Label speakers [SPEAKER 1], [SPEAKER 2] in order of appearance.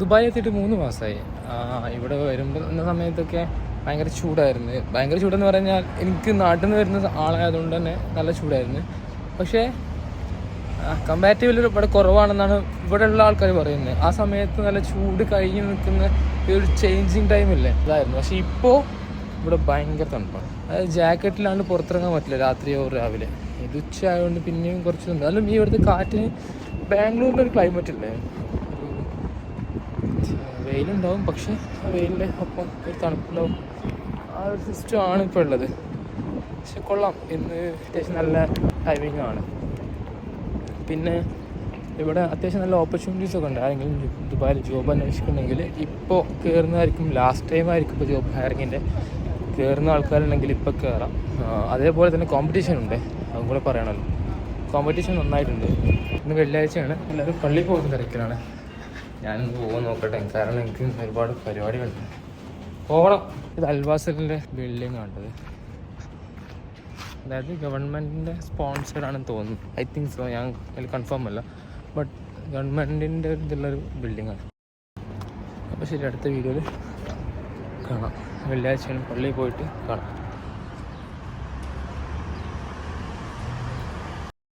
[SPEAKER 1] Dubai എത്തിയിട്ട് മൂന്ന് മാസമായി. ഇവിടെ വരുമ്പോൾ സമയത്തൊക്കെ ഭയങ്കര ചൂടായിരുന്നു. ഭയങ്കര ചൂടെന്ന് പറഞ്ഞാൽ എനിക്ക് നാട്ടിൽ നിന്ന് വരുന്ന ആളായതുകൊണ്ട് തന്നെ നല്ല ചൂടായിരുന്നു. പക്ഷേ കമ്പാരിറ്റീവ്ലി ഇവിടെ കുറവാണെന്നാണ് ഇവിടെ ഉള്ള ആൾക്കാർ പറയുന്നത്. ആ സമയത്ത് നല്ല ചൂട് കഴിഞ്ഞ് നിൽക്കുന്ന ഒരു ചേഞ്ചിങ് ടൈമില്ലേ ഇതായിരുന്നു പക്ഷേ ഇപ്പോൾ ഇവിടെ ഭയങ്കര തണുപ്പാണ്. അതായത് ജാക്കറ്റിലാണ്ട് പുറത്തിറങ്ങാൻ പറ്റില്ല രാത്രിയോ രാവിലെ. ഇത് ഉച്ച ആയതുകൊണ്ട് പിന്നെയും കുറച്ച് എന്നാലും ഈ ഇവിടുത്തെ കാറ്റിന് ബാംഗ്ലൂരിന്റെ ഒരു ക്ലൈമറ്റ് ഇല്ലേ? വെയിലുണ്ടാവും പക്ഷെ വെയിലിന്റെ ഒപ്പം ഒരു തണുപ്പുണ്ടാവും. ആ ഒരു സിസ്റ്റം ആണ് ഇപ്പോൾ ഉള്ളത്. പക്ഷെ കൊള്ളാം. ഇന്ന് അത്യാവശ്യം നല്ല ടൈമിംഗ് ആണ്. പിന്നെ ഇവിടെ അത്യാവശ്യം നല്ല ഓപ്പർച്യൂണിറ്റീസ് ഒക്കെ ഉണ്ട്. ആരെങ്കിലും ദുബായിൽ ജോബ് അന്വേഷിക്കുന്നുണ്ടെങ്കിൽ ഇപ്പോൾ കയറുന്നതായിരിക്കും ലാസ്റ്റ് ടൈം ആയിരിക്കും ഇപ്പോൾ ജോബ് ഹയറിങ്ങിന്റെ കയറുന്ന ആൾക്കാരുണ്ടെങ്കിൽ ഇപ്പോൾ കയറാം അതേപോലെ തന്നെ കോമ്പറ്റീഷൻ ഉണ്ട്. അതും കൂടെ പറയണമല്ലോ കോമ്പറ്റീഷൻ നന്നായിട്ടുണ്ട്. ഇന്ന് വെള്ളിയാഴ്ചയാണ്. എല്ലാവരും പള്ളിയിൽ പോകുന്ന തിരക്കിലാണ്. ഞാനൊന്ന് പോകാൻ നോക്കട്ടെ. കാരണം എനിക്ക് ഒരുപാട് പരിപാടികളുണ്ട്. പോകണം. ഇത് അൽവാസലിന്റെ ബിൽഡിംഗ് ആണത്. അതായത് ഗവൺമെന്റിന്റെ സ്പോൺസർ ആണെന്ന് തോന്നുന്നു. ഐ തിങ്ക് സോ ഞാൻ അതിൽ കൺഫേം അല്ല. ബട്ട് ഗവൺമെന്റിന്റെ ഇതുള്ളൊരു ബിൽഡിങ്ങാണ് അപ്പോൾ ശരി അടുത്ത വീഡിയോയിൽ കാണാം. വെള്ളിയാഴ്ചയാണ് പള്ളിയിൽ പോയിട്ട് കാണാം.